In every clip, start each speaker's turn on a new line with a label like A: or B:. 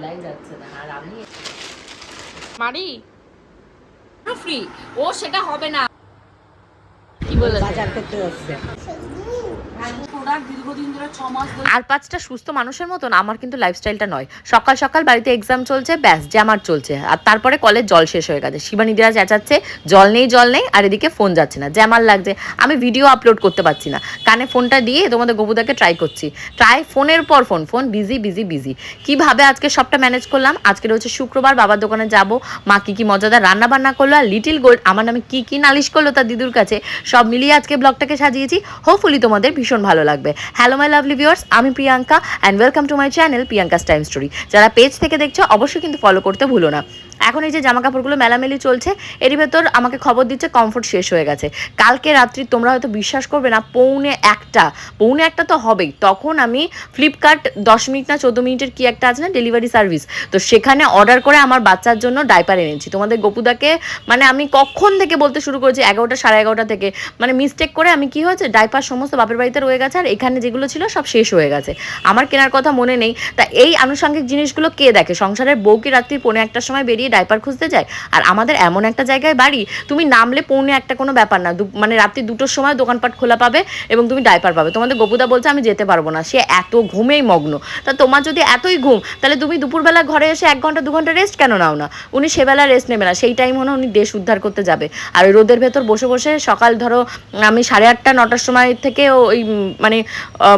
A: বলাই যাচ্ছে না আর আমি
B: মারি? ফ্রি ও সেটা হবে না।
A: কি বলে
C: বাজার করতে যাচ্ছে।
A: আর পাঁচটা সুস্থ মানুষের মতন, আমার কিন্তু লাইফস্টাইলটা নয়। সকাল সকাল বাড়িতে এক্সাম চলছে, ব্যাস জ্যামার চলছে। আর তারপরে কলের জল শেষ হয়ে গেছে। শিবানীদিরা চেঁচাচ্ছে, জল নেই জল নেই, আর এদিকে ফোন যাচ্ছে না। জ্যামার লাগছে, আমি ভিডিও আপলোড করতে পারছি না। কানে ফোনটা দিয়ে তোমাদের গবুদাকে ট্রাই করছি। ট্রাই ফোনের পর phone phone busy busy busy কীভাবে আজকে সবটা ম্যানেজ করলাম? আজকে হচ্ছে শুক্রবার, বাবার দোকানে যাব। মা কি কি মজাদার রান্না বান্না করল আর লিটিল গোল্ড আমার নামে কি কি নালিশ করল তার দিদুর কাছে, সব মিলিয়ে আজকে ব্লগটাকে সাজিয়েছি। হোপফুলি তোমাদের ভীষণ ভালো লাগবে। হ্যালো মাই লাভলি ভিউয়ার্স আমি Priyanka and welcome to my channel Priyanka's time story. যারা পেজ থেকে দেখছ, অবশ্যই কিন্তু ফলো করতে ভুলো না। এখন এই যে জামা কাপড়গুলো মেলামেলি চলছে, এরই ভেতর আমাকে খবর দিচ্ছে কমফোর্ট শেষ হয়ে গেছে। কালকে রাত্রি তোমরা হয়তো বিশ্বাস করবে না, পৌনে একটা পৌনে একটা তো হবেই। তখন আমি ফ্লিপকার্ট দশ মিনিট না চোদ্দ মিনিটের কি একটা আছে না ডেলিভারি সার্ভিস তো সেখানে অর্ডার করে আমার বাচ্চার জন্য ডাইপার এনেছি। তোমাদের গোপুদাকে মানে আমি কখন থেকে বলতে শুরু করেছি, এগারোটা সাড়ে এগারোটা থেকে মানে মিস্টেক করে আমি কি হয়েছে ডাইপার সমস্ত বাপের বাড়িতে রয়ে গেছে আর এখানে যেগুলো ছিল সব শেষ হয়ে গেছে। আমার কেনার কথা মনে নেই। তা এই আনুষঙ্গিক জিনিসগুলো কে দেখে? সংসারের বউ কি রাত্রি পৌনে একটার সময় বেরিয়ে ডাইপার খুঁজতে যায়? আর আমাদের এমন একটা জায়গায় বাড়ি, তুমি নামলে পৌনে একটা কোনো ব্যাপার না। মানে রাত্রি দুটোর সময় দোকানপাট খোলা পাবে এবং তুমি ডাইপার পাবে। তোমাদের গোপুদা বলছে, আমি যেতে পারব না। সে এত ঘুমেই মগ্ন। তা তোমার যদি এতই ঘুম, তাহলে তুমি দুপুরবেলা ঘরে এসে এক ঘণ্টা, দু ঘণ্টা রেস্ট কেন নাও না? উনি সেবেলা রেস্ট নেবে না। সেই টাইম হলো উনি দেশ উদ্ধার করতে যাবে। আর ওই রোদের ভেতর বসে বসে সকাল ধরো, আমি সাড়ে আটটা, নটার সময় থেকে ওই মানে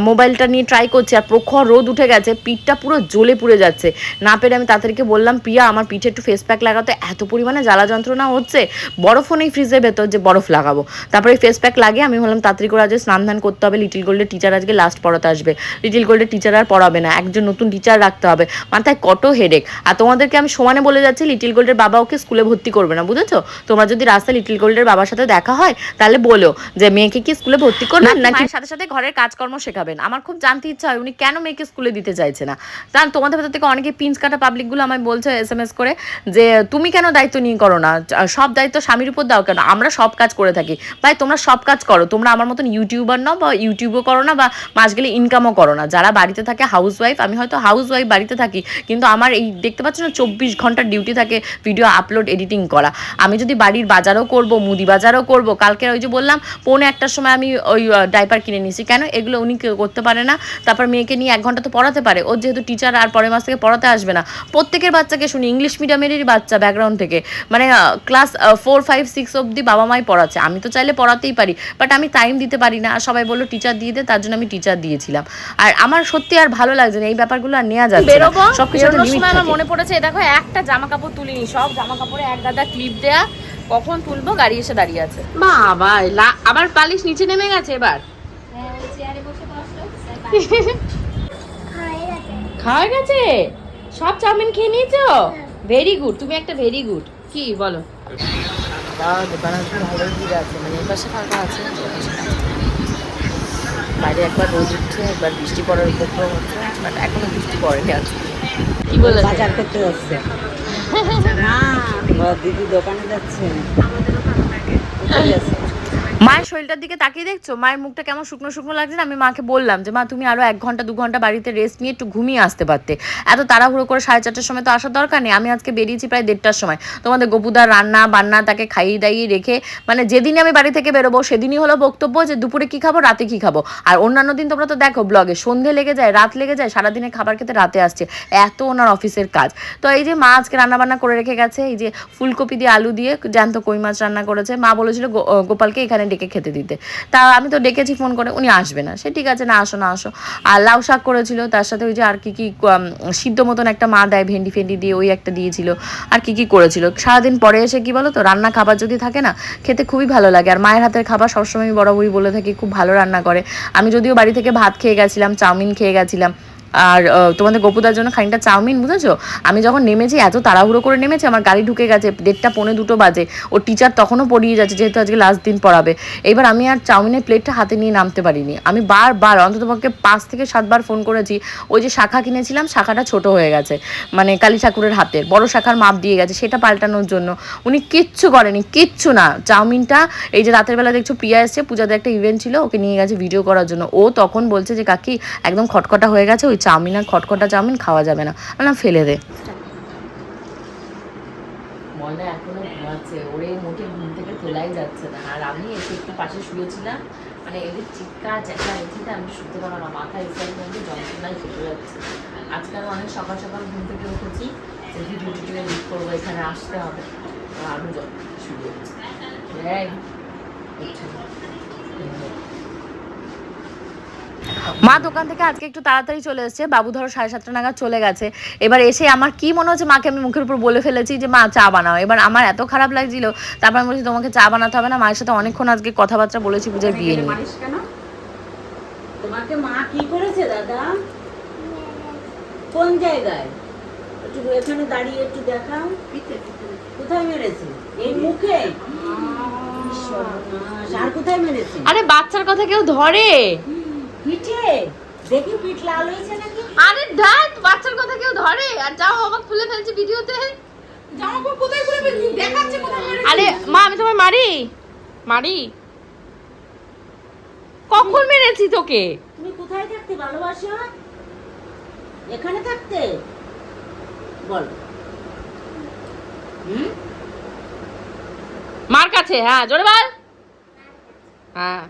A: মোবাইলটা নিয়ে ট্রাই করছি, আর প্রখর রোদ উঠে গেছে, পিঠটা পুরো জ্বলে পুড়ে যাচ্ছে। না পেরে আমি তাদেরকে বললাম প্রিয়া আমার পিঠে একটু ফেস প্যাক লাগাতে এত পরিমাণে জ্বালা যন্ত্রণা হচ্ছে। বরফও নেই ফ্রিজের ভেতর যে বরফ লাগাবো। তারপরে ফেস প্যাক লাগিয়ে আমি বললাম তাড়াতাড়ি করে আজকে স্নান ধান করতে হবে। লিটিল গোল্ডের টিচার আজকে লাস্ট পড়াতে আসবে। লিটিল গোল্ডের টিচার আর পড়াবে না। একজন নতুন টিচার রাখতে হবে। মাথায় কত হেডেক আর তোমাদেরকে আমি সমানে বলে যাচ্ছি লিটিল গোল্ডের বাবা ওকে স্কুলে ভর্তি করবে না বুঝেছ? তোমরা যদি রাস্তায় লিটিল গোল্ডের বাবার সাথে দেখা হয় তাহলে বলো যে মেয়েকে কি স্কুলে ভর্তি করবেন নাকি সাথে সাথে ঘরের কাজকর্ম শেখাবেন। আমার খুব জানতে ইচ্ছা হয় উনি কেন মেয়েকে স্কুলে দিতে চাইছে না? কারণ তোমাদের ভেতর থেকে অনেকে পিঞ্চ কাটা পাবলিকগুলো আমায় বলছে এস এম এস করে যে তুমি কেন দায়িত্ব নিয়ে করো না? সব দায়িত্ব স্বামীর উপর দাও কেন? আমরা সব কাজ করে থাকি। ভাই, তোমরা সব কাজ করো। তোমরা আমার মতন ইউটিউবার নাও বা ইউটিউবও করো না বা মাস গেলে ইনকামও করো না। যারা বাড়িতে থাকে হাউস ওয়াইফ আমি হয়তো হাউস ওয়াইফ বাড়িতে থাকি, কিন্তু আমার এই দেখতে পাচ্ছ না চব্বিশ ঘণ্টার ডিউটি থাকে ভিডিও আপলোড এডিটিং করা। আমি যদি বাড়ির বাজারও করব, মুদি বাজারও করব কালকে ওই যে বললাম, পৌনে একটার সময় আমি ওই ডাইপার কিনে নিয়েছি কেন? এগুলো উনি করতে পারে না। তারপর মেয়েকে নিয়ে এক ঘণ্টা তো পড়াতে পারে। ওর যেহেতু টিচার আর পরের মাস থেকে পড়াতে আসবে না। প্রত্যেকের বাচ্চাকে শুনি ইংলিশ মিডিয়ামেরই বাচ্চা ব্যাকগ্রাউন্ড থেকে। মানে ক্লাস ফোর ফাইভ সিক্স অবধি বাবা মাই পড়াচ্ছে। আমি তো চাইলে পড়াতেই পারি বাট আমি টাইম দিতে পারি না। আর সবাই বলল টিচার দিয়ে দে। তার জন্য আমি টিচার দিয়েছিলাম। আর আমার সত্যি আর ভালো লাগছে না এই ব্যাপারগুলো আর নেওয়া যাচ্ছে
B: বেরোবো?
A: সবকিছু
B: আমার মনে পড়েছে দেখো একটা জামা কাপড় তুলিনি সব জামা কাপড়ে এক গাদা ক্লিপ দেয়া। কখন তুলবো? গাড়ি এসে দাঁড়িয়ে আছে। বাবা আবার পালিশ নিচে নেমে গেছে এবার। খাওয়া গেছে? সব চাউমিন খেয়ে নিয়েছো? ভেরি গুড তুমি একটা ভেরি গুড কি বলো?
A: দোকানে আছে মানে এই পাশে ফাঁকা আছে। আছে। বাইরে একবার রোদ উঠছে একবার বৃষ্টি পড়ার উপক্রম হচ্ছে বাট এখনও বৃষ্টি পড়েনি আজকে কি বলে
C: বাজার করতে যাচ্ছে। দিদি দোকানে যাচ্ছে। যাচ্ছে?
A: মায়ের শরীরটার দিকে তাকিয়ে দেখছ? মায়ের মুখটা কেমন শুকনো শুকনো লাগছে না? আমি মাকে বললাম যে, মা, তুমি আরও এক ঘণ্টা, দু ঘণ্টা বাড়িতে রেস্ট নিয়ে একটু ঘুমিয়ে আসতে পারতে। এত তাড়াহুড়ো করে সাড়ে চারটার সময় তো আসার দরকার নেই। আমি আজকে বেরিয়েছি প্রায় দেড়টার সময়। তোমাদের গপুদার রান্না, বান্না তাকে খাইয়ে দাইয়ে রেখে মানে যেদিনই আমি বাড়ি থেকে বেরোবো, সেদিনই হলো বক্তব্য যে, দুপুরে কি খাব, রাতে কি খাব? আর অন্যান্য দিন তোমরা তো দেখো ব্লগে সন্ধে লেগে যায়, রাত লেগে যায়, সারাদিনে খাবার খেতে রাতে আসছে। এত ওনার অফিসের কাজ। তো এই যে মা আজকে রান্না বান্না করে রেখে গেছে, এই যে ফুলকপি দিয়ে আলু দিয়ে জ্যান্ত কই মাছ রান্না করেছে। মা বলেছিল গোপালকে এখানে ডেকে খেতে দিতে। তা আমি তো ডেকেছি ফোন করে, উনি আসবে না। সে ঠিক আছে, না আসো না আসো। আর লাউ শাক করেছিল, তার সাথে ওই যে আর কি কি সিদ্ধ মতন একটা মা দেয়, ভেন্ডি ফেন্ডি দিয়ে ওই একটা দিয়েছিল। আর কি কি করেছিল। সারাদিন পরে এসে কি বলো তো রান্না খাবার যদি থাকে না, খেতে খুবই ভালো লাগে। আর মায়ের হাতের খাবার সবসময় আমি বরাবরই বলে থাকি, খুব ভালো রান্না করে। আমি যদিও বাড়ি থেকে ভাত খেয়ে গেছিলাম, চাউমিন খেয়ে গেছিলাম। আর তোমাদের গোপুদার জন্য খানিকটা চাউমিন, বুঝেছ? আমি যখন নেমেছি, এত তাড়াহুড়ো করে নেমেছি, আমার গাড়ি ঢুকে গেছে, দেড়টা পৌনে দুটো বাজে। ও টিচার তখনও পড়িয়ে যাচ্ছে, যেহেতু আজকে লাস্ট দিন পড়াবে। এবার আমি আর চাউমিনের প্লেটটা হাতে নিয়ে নামতে পারিনি। আমি বারবার, অন্তত পক্ষে পাঁচ থেকে সাতবার ফোন করেছি, ওই যে শাখা কিনেছিলাম, শাখাটা ছোট হয়ে গেছে মানে কালী ঠাকুরের হাতের, বড় শাখার মাপ দিয়ে গেছে, সেটা পাল্টানোর জন্য। উনি কিচ্ছু করেনি, কিচ্ছু না। চাউমিনটা, এই যে রাতের বেলা দেখছ, প্রিয়া এসছে, পূজাদের একটা ইভেন্ট ছিল, ওকে নিয়ে গেছে ভিডিও করার জন্য। ও তখন বলছে যে, কাকি, একদম খটখটা হয়ে গেছে, ওই চাউমিন আর খটখটা চাউমিন খাওয়া যাবে না। না, ফেলে দে। ময়না এখনও ঘুমাচ্ছে। ওরে মোটে ঘুম থেকে তোলাই যাচ্ছে না। আর আমি এসে একটু পাশে শুয়েছিলাম। মানে এদের আমি পারব না। যন্ত্রণায় যাচ্ছে। অনেক সকাল সকাল ঘুম থেকে উঠেছি। যে করব, এখানে আসতে হবে। আরও শুরু না। মা দোকান থেকে আজকে একটু তাড়াতাড়ি চলে এসেছে। বাবু ধরো সাড়ে সাতটা নাগাদ চলে গেছে। এবার এসে আমার কি মনে হচ্ছে মাকে আমি মুখের উপর বলে ফেলেছি যে মা চা বানাও। এবার আমার এত খারাপ লাগছিল তারপর আমি বলছি তোমাকে চা বানাতে হবে না মায়ের সাথে অনেকক্ষণ আজকে কথাবার্তা বলেছি পূজার বিয়ে নিয়ে।
B: তোমাকে মা কি করেছে দাদা? কোন জায়গায়? একটু এখানে দাঁড়িয়ে একটু দেখাও। কোথায় মেরেছে? এই মুখে? আর কোথায় মেরেছে?
C: আরে বাচ্চার কথা কেউ ধরে?
B: পিঠে? দেখি পিঠ লাল হয়েছে নাকি?
C: আরে ডাট বাচ্চার কথা কেউ ধরে? আর যাও অবাক খুলে ফেলছে ভিডিওতে? আরে মা আমি তোমায় মারি? মারি? কখন মেরেছি তোকে?
B: তুমি কোথায় থাকতে ভালোবাসো? এখানে থাকতে? বল। হুম?
C: মার কাছে হ্যাঁ জোরে বল। হ্যাঁ।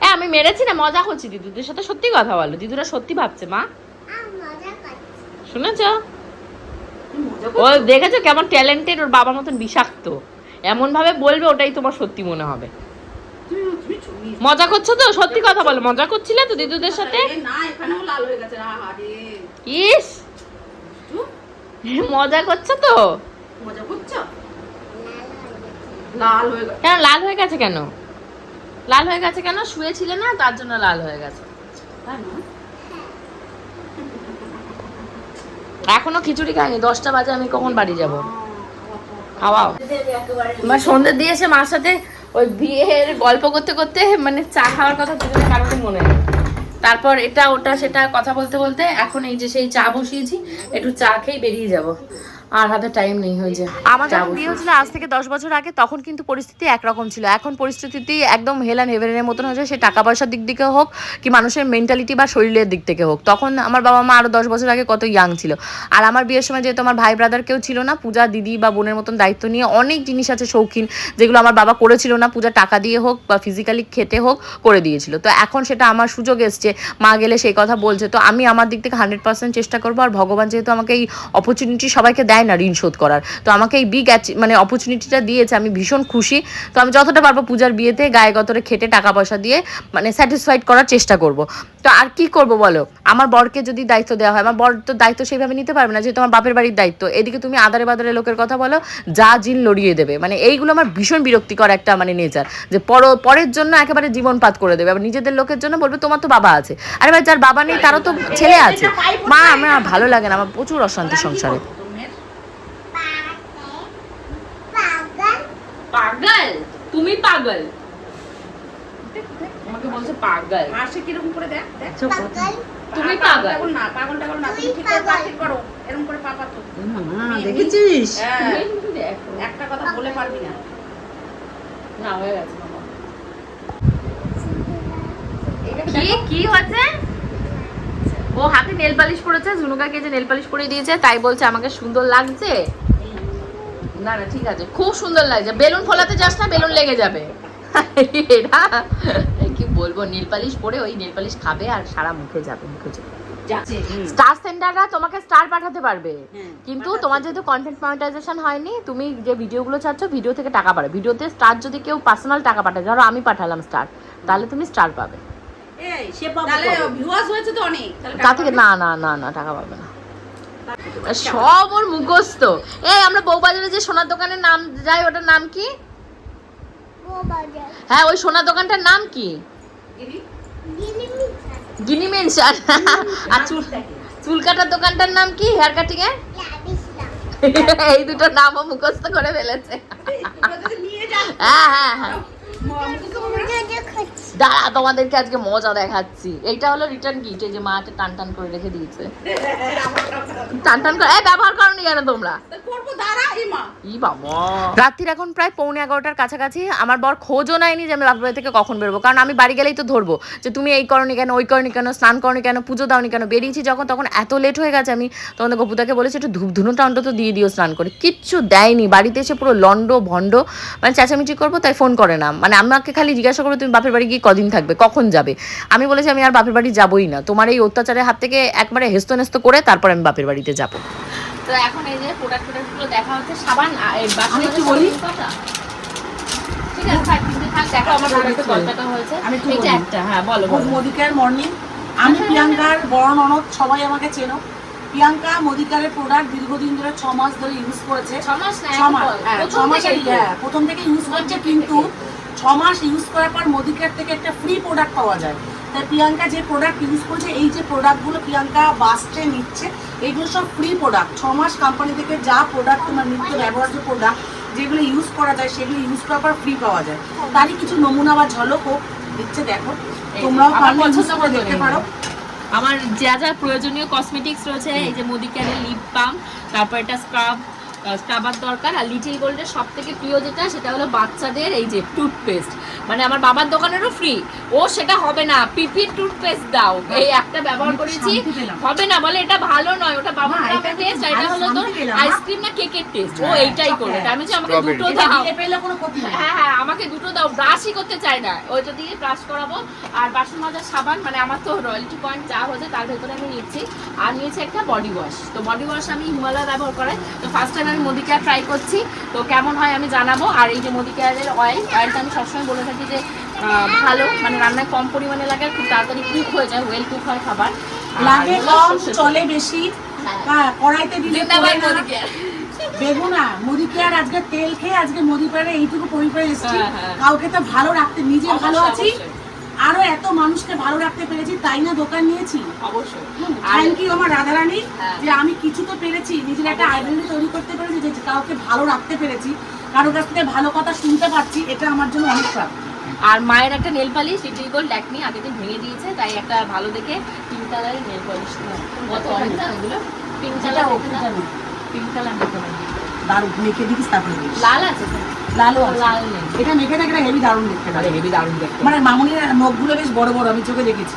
C: এ আমি মেরেছি না মজা করছি দিদুদের সাথে সত্যি কথা বলো দিদুরা সত্যি ভাবছে মা। শুনেছ? ও দেখেছ কেমন ট্যালেন্টেড ওর বাবার মতন বিষাক্ত? এমন ভাবে বলবে ওটাই তোমার সত্যি মনে হবে। মজা করছ তো? সত্যি কথা বলো মজা করছিলে তো দিদুদের সাথে?
D: না এখানেও লাল হয়ে গেছে আহারে
C: ইস! মজা করছ তো?
D: মজা করছ? লাল হয়ে গেছে।
C: কেন লাল হয়ে গেছে কেন? লাল হয়ে গেছে কেন? শুয়েছিলে না, তার জন্য লাল হয়ে গেছে। এখনও খিচুড়ি খাইনি, দশটা বাজে, আমি কখন বাড়ি যাব? খাওয়াও। আমার সন্ধ্যে দিয়ে এসে মার সাথে ওই বিয়ের গল্প করতে করতে মানে চা খাওয়ার কথা দুজনের কারণে মনে নেই। তারপর এটা, ওটা, সেটা কথা বলতে বলতে এখন এই যে সেই চা বসিয়েছি, একটু চা খেয়ে বেরিয়ে যাব। আর হাতে টাইম নেই হয়েছে
A: আমার যখন বিয়ে হয়েছিল আজ থেকে দশ বছর আগে তখন কিন্তু পরিস্থিতি একরকম ছিল। এখন পরিস্থিতি একদম হেলান হেভেনের মতন হয়েছে সে টাকা পয়সার দিক থেকে হোক কি মানুষের মেন্টালিটি বা শরীরের দিক থেকে হোক। তখন আমার বাবা মা আরও দশ বছর আগে কত ইয়াং ছিল। আর আমার বিয়ের সময় যেহেতু আমার ভাই ব্রাদার কেউ ছিল না পূজা দিদি বা বোনের মতন দায়িত্ব নিয়ে অনেক জিনিস আছে শৌখিন যেগুলো আমার বাবা করেছিল না। পূজা টাকা দিয়ে হোক বা ফিজিক্যালি খেতে হোক করে দিয়েছিল। তো এখন সেটা আমার সুযোগ এসছে। মা গেলে সেই কথা বলছে। তো আমি আমার দিক থেকে হান্ড্রেড পার্সেন্ট চেষ্টা করব। আর ভগবান যেহেতু আমাকে এই অপরচুনিটি সবাইকে দেয় না ঋণ শোধ করার। তো আমাকে এই বিগ মানে অপরচুনিটিটা দিয়েছে, আমি ভীষণ খুশি। তো আমি যতটা পারব পূজার বিয়েতে গায়ে গতরে খেটে টাকা পয়সা দিয়ে মানে স্যাটিসফাইড করার চেষ্টা করব। তো আর কি করব বলো? আমার বরকে যদি দায়িত্ব দেওয়া হয়, আমার বর তো দায়িত্ব সেইভাবে নিতে পারবে না, যেহেতু আমার বাপের বাড়ির দায়িত্ব। এদিকে তুমি আদারে বাদারে লোকের কথা বলো, যা জিন লড়িয়ে দেবে। মানে এইগুলো আমার ভীষণ বিরক্তিকর একটা মানে নেচার যে পর, পরের জন্য একেবারে জীবনপাত করে দেবে। আবার নিজেদের লোকের জন্য বলবে, তোমার তো বাবা আছে। আরে ভাই, যার বাবা নেই, তারও তো ছেলে আছে। মা, আমার ভালো লাগে না, আমার প্রচুর অশান্তি সংসারে
C: পাগল তুমি পাগল। আমাকে বলছে পাগল।
D: হাসি কীরকম করে দেখ দেখ।
C: তুমি পাগল।
D: না পাগল টাগল না তুমি ঠিক করে পা ঠিক করো এরকম করে পা পাতো
B: মা দেখেছিস?
D: হ্যাঁ।
C: তুমি দেখো।
D: একটা কথা বলে পারবি না।
C: না হয়ে গেছে কি কি হয়েছে? ও হাতে নেল পালিশ পরেছে ঝুনুকাকে যে নেল পালিশ পরিয়ে দিয়েছে তাই বলছে আমাকে সুন্দর লাগছে। না না ঠিক আছে। খুব সুন্দর লাগছে। বেলুন ফোলাতে যাস না বেলুন লেগে যাবে। এরা কি বলব নেল পালিশ পরে ওই নেল পালিশ খাবে আর সারা মুখে যাবে মুখে যাবে। স্টার সেন্টাররা তোমাকে স্টার পাঠাতে পারবে।
B: হ্যাঁ,
C: কিন্তু তোমার যেহেতু কন্টেন্ট মনিটাইজেশন হয়নি তুমি যে ভিডিওগুলো চাচ্ছ ভিডিও থেকে টাকা পাবে ভিডিওতে স্টার যদি কেউ পার্সোনাল টাকা পাঠায় ধরো আমি পাঠালাম স্টার তাহলে তুমি স্টার পাবে।
B: সে পাবে
D: তাহলে
B: কবে?
D: ভিউয়ার্স হয়েছে তো অনেক। তাহলে
C: তা থেকে না না না না টাকা পাবে না। সব ওর মুখস্থ। এই আমরা বউবাজারে যে সোনার দোকানের নাম যাই ওটার নাম কি? হ্যাঁ ওই সোনার দোকানটার নাম কি? গিনি? মেনশন আর চুল চুল কাটার দোকানটার নাম কি? হেয়ার কাটিং এর? এই দুটো নামও মুখস্থ করে ফেলেছে। হ্যাঁ হ্যাঁ হ্যাঁ? দাঁড়া তোমাদেরকে আজকে মজা দেখাচ্ছি। এইটা হলো রিটার্ন গিফট এই যে মাকে টান টান করে রেখে দিয়েছে। টান টান করে ব্যবহার করনি কেন তোমরা?
B: ই বাবা।
A: রাত্রির এখন প্রায় পৌনে এগারোটার কাছাকাছি। আমার বর খোঁজও নেয়নি যে আমি বাপের বাড়ি থেকে কখন বেরোবো। কারণ আমি বাড়ি গেলেই তো ধরবো যে তুমি এই করনি কেন ওই করনি কেন স্নান করনি কেন পুজো দাওনি কেন। বেরিয়েছি যখন তখন এত লেট হয়ে গেছে আমি। তোমাদের গপুদাকে বলেছি একটু ধূপ ধুনোটা অন্তত দিয়ে দিও স্নান করে। কিচ্ছু দেয়নি। বাড়িতে এসে পুরো লন্ড ভণ্ড মানে চেঁচামেচি করব তাই ফোন করে না। মানে আমাকে খালি জিজ্ঞাসা করব তুমি বাপের বাড়ি গিয়ে কদিন থাকবে? কখন যাবে? আমি বলেছি আমি আর বাপের বাড়ি যাবোই না। তোমার এই অত্যাচারের হাত থেকে একবারে হেস্ত নেস্ত করে তারপর আমি বাপের বাড়িতে যাব।
B: তো এখন এই যে প্রোডাক্ট দেখা হচ্ছে সাবান
C: আমি একটু বলি?
B: ঠিক আছে থাক দেখো আমার গল্পটা হয়েছে।
C: আমি একটু
B: এইটা একটা হ্যাঁ বলো
C: মোদিকার মর্নিং আমি প্রিয়াঙ্কার বড় ননদ সবাই আমাকে চেনো। প্রিয়াঙ্কা মোদিকারের প্রোডাক্ট দীর্ঘদিন ধরে ছ মাস ধরে ইউজ করেছে।
B: ছ মাস
C: ছ মাস হ্যাঁ, হ্যাঁ, প্রথম থেকে ইউজ করছে কিন্তু ছ মাস ইউজ করার পর মোদিকার থেকে একটা ফ্রি প্রোডাক্ট পাওয়া যায়। প্রিয়াঙ্কা যে প্রোডাক্ট ইউজ করছে এই যে প্রোডাক্টগুলো প্রিয়াঙ্কা বাসছে নিচ্ছে এগুলো সব ফ্রি প্রোডাক্ট ছ মাস কোম্পানি থেকে যা প্রোডাক্ট তোমার নিত্য ব্যবহার্য প্রোডাক্ট যেগুলো ইউজ করা যায় সেগুলো ইউজ করার পর ফ্রি পাওয়া যায়। তারই কিছু নমুনা বা ঝলক হোক দিচ্ছে দেখো। তোমরাও
B: পছন্দ
C: করে দেখতে পারো।
B: আমার যা যা প্রয়োজনীয় কসমেটিক্স রয়েছে এই যে মোদিকারের লিপ বাম তারপর এটা স্ক্রাব স্ক্রাবার দরকার আর লিটিল গোল্ডের সব থেকে প্রিয় যেটা সেটা হলো বাচ্চাদের এই যে টুথপেস্ট মানে আমার বাবার দোকানেরও ফ্রি ও সেটা হবে না। পিপির টুথপেস্ট দাও। এই একটা ব্যবহার করেছি। হবে না। বলে এটা ভালো নয়। ওটা বাবার
C: এটা
B: দামের
C: কিন্তু
B: টেস্ট আর এটা হলো তোর। আইসক্রিম না কেকের টেস্ট ও
C: হ্যাঁ,
B: এইটাই করবে।
C: chocolate।
B: আমি যে আমাকে দুটো দাও।
C: দিলে পেলে কোনো ক্ষতি নেই।
B: হ্যাঁ হ্যাঁ আমাকে দুটো দাও। ব্রাশই করতে চাই না। ওইটা দিয়ে ব্রাশ করাবো। আর বাসন মাজার সাবান মানে আমার তো রয়্যালটি পয়েন্ট যা হয়েছে তার ভেতরে আমি নিচ্ছি। আর নিয়েছি একটা বডি ওয়াশ তো বডি ওয়াশ আমি হিমালয় ব্যবহার করাই। তো ফার্স্ট টাইম আমি মোদিকেয়ার ট্রাই করছি। তো কেমন হয় আমি জানাব। আর এই যে মোদিকেয়ারের অয়েল অয়েলটা আমি সবসময় বলে থাকি যে ভালো। মানে রান্নায় কম পরিমাণে লাগে খুব তাড়াতাড়ি কুক হয়ে যায় ওয়েল কুক হয় খাবার।
C: লাগে কম চলে বেশি।
B: হ্যাঁ।
C: হ্যাঁ কড়াইতে দিলে। বেগুনা মুদি কে আর আজকে তেল খেয়ে আজকে মুদি পাড়ে এইটুকু পরিপাড়ে এসেছি।
B: হ্যাঁ, হ্যাঁ।
C: কাউকে তো ভালো রাখতে নিজে ভালো আছি। আরও এত মানুষকে ভালো তাই না দোকান নিয়েছি?
B: অবশ্যই।
C: থ্যাংক ইউ আমার রাধারানী
B: হ্যাঁ।
C: যে আমি কিছু তো পেরেছি নিজের একটা আইডেন্টি তৈরি করতে পেরেছি যে কাউকে ভালো রাখতে পেরেছি কারও কাছ থেকে ভালো কথা শুনতে পাচ্ছি এটা আমার জন্য অনেক প্রাপ্তি
B: আর মায়ের একটা nail polish little gold Lakme আগের দিন ভেঙে দিয়েছে তাই একটা ভালো দেখে পিঙ্ক কালারের নেল পালিশ কত অনেক না ওগুলো পিঙ্ক কালার পিঙ্ক
C: দারুণ মেখে তারপরে
B: লাল আছে?
C: লালও
B: লাল নেই।
C: এটা মেখে থাকলে হেভি দারুণ দেখতে
B: হেভি দারুণ দেখতে।
C: মানে মামুনির নখগুলো বেশ বড় বড় আমি চোখে দেখেছি।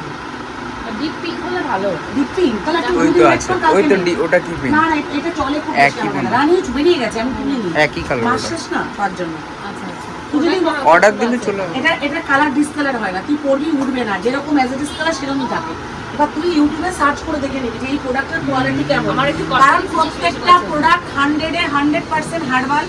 B: ডিপ পিঙ্ক হলে ভালো।
C: দীপ্তি তাহলে একটা
E: ওই তো আছে। ওই তো ওটা কি পিন
C: না না এটা চলে খুব বেশি আমার রানী বেরিয়ে গেছে আমি কিনে
E: একই কালার
C: মাস শেষ না তার জন্য।
B: আচ্ছা আচ্ছা।
C: তুই যদি
E: অর্ডার দিলে চলে
C: এটা এটা কালার ডিসকালার হয় না। তুই পরবি উঠবে না। যেরকম অ্যাজ এ ডিসকালার সেরকমই থাকে। এবার তুই ইউটিউবে সার্চ করে দেখে নিবি যে এই প্রোডাক্টের কোয়ালিটি কেমন।
B: আমার একটু
C: কারণ প্রত্যেকটা প্রোডাক্ট হান্ড্রেডে হান্ড্রেড পার্সেন্ট হার্বাল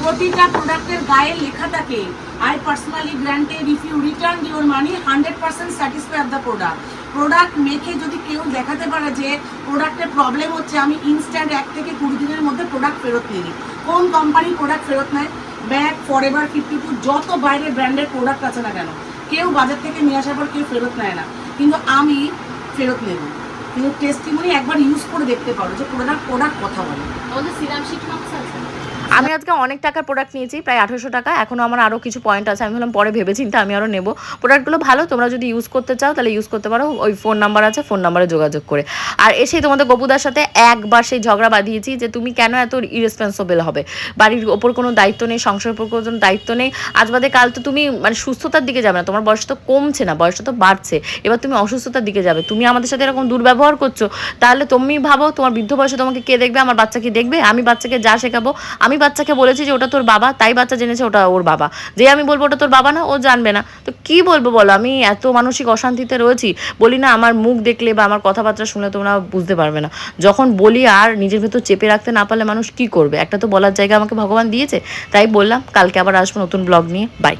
C: প্রতিটা প্রোডাক্টের গায়ে লেখা থাকে I personally granted if you return your money hundred percent satisfy of the product product মেখে যদি কেউ দেখাতে পারে যে প্রোডাক্টের প্রবলেম হচ্ছে, আমি ইনস্ট্যান্ট এক থেকে কুড়ি দিনের মধ্যে প্রোডাক্ট ফেরত নিয়ে নিই। কোন কোম্পানির প্রোডাক্ট ফেরত নেয়? Bag for ever fifty two যত বাইরের ব্র্যান্ডের প্রোডাক্ট আছে না কেন, কেউ বাজার থেকে নিয়ে আসার পর কেউ ফেরত নেয় না। কিন্তু আমি ফেরত নেব। কিন্তু টেস্টিমনি একবার ইউজ করে দেখতে পারো যে প্রোডাক্ট প্রোডাক্ট কথা বলে।
B: আমাদের সিরাম শিট মাস্ক আছে?
A: আমি আজকে অনেক টাকার প্রোডাক্ট নিয়েছি প্রায় আঠেরোশো টাকা। এখনও আমার আরও কিছু পয়েন্ট আছে আমি ভাবলাম পরে ভেবে চিন্তে আমি আরও নেব। প্রোডাক্টগুলো ভালো তোমরা যদি ইউজ করতে চাও তাহলে ইউজ করতে পারো। ওই ফোন নাম্বার আছে ফোন নাম্বারে যোগাযোগ করে। আর এসেই তোমাদের গপুদার সাথে একবার সেই ঝগড়া বাঁধিয়েছি যে তুমি কেন এত ইরেসপন্সিবল হবে? বাড়ির ওপর কোনো দায়িত্ব নেই সংসারের উপর কোনো দায়িত্ব নেই। আজ বাদে কাল তো তুমি মানে সুস্থতার দিকে যাবে না তোমার বয়স তো কমছে না বয়সটা তো বাড়ছে। এবার তুমি অসুস্থতার দিকে যাবে। তুমি আমাদের সাথে এরকম দুর্ব্যবহার করছ, তাহলে তুমি ভাবো তোমার বৃদ্ধ বয়সে তোমাকে কে দেখবে, আমার বাচ্চা কি দেখবে? আমি বাচ্চাকে যা শেখাবো, আমি বাচ্চাকে বলেছি যে ওটা তোর বাবা, তাই বাচ্চা জেনেছে ওটা ওর বাবা। যে আমি বলব ওটা তোর বাবা না, ও জানবে না। তো কি বলব বলো, আমি এত মানসিক অশান্তিতে রয়েছি, বলি না আমার মুখ দেখলে বা আমার কথাবার্তা শুনলে তোমরা বুঝতে পারবে না। যখন বলি আর নিজের ভেতর চেপে রাখতে না পারলে মানুষ কি করবে? একটা তো বলার জায়গা আমাকে ভগবান দিয়েছে, তাই বললাম, কালকে আবার আসব নতুন ব্লগ নিয়ে বাই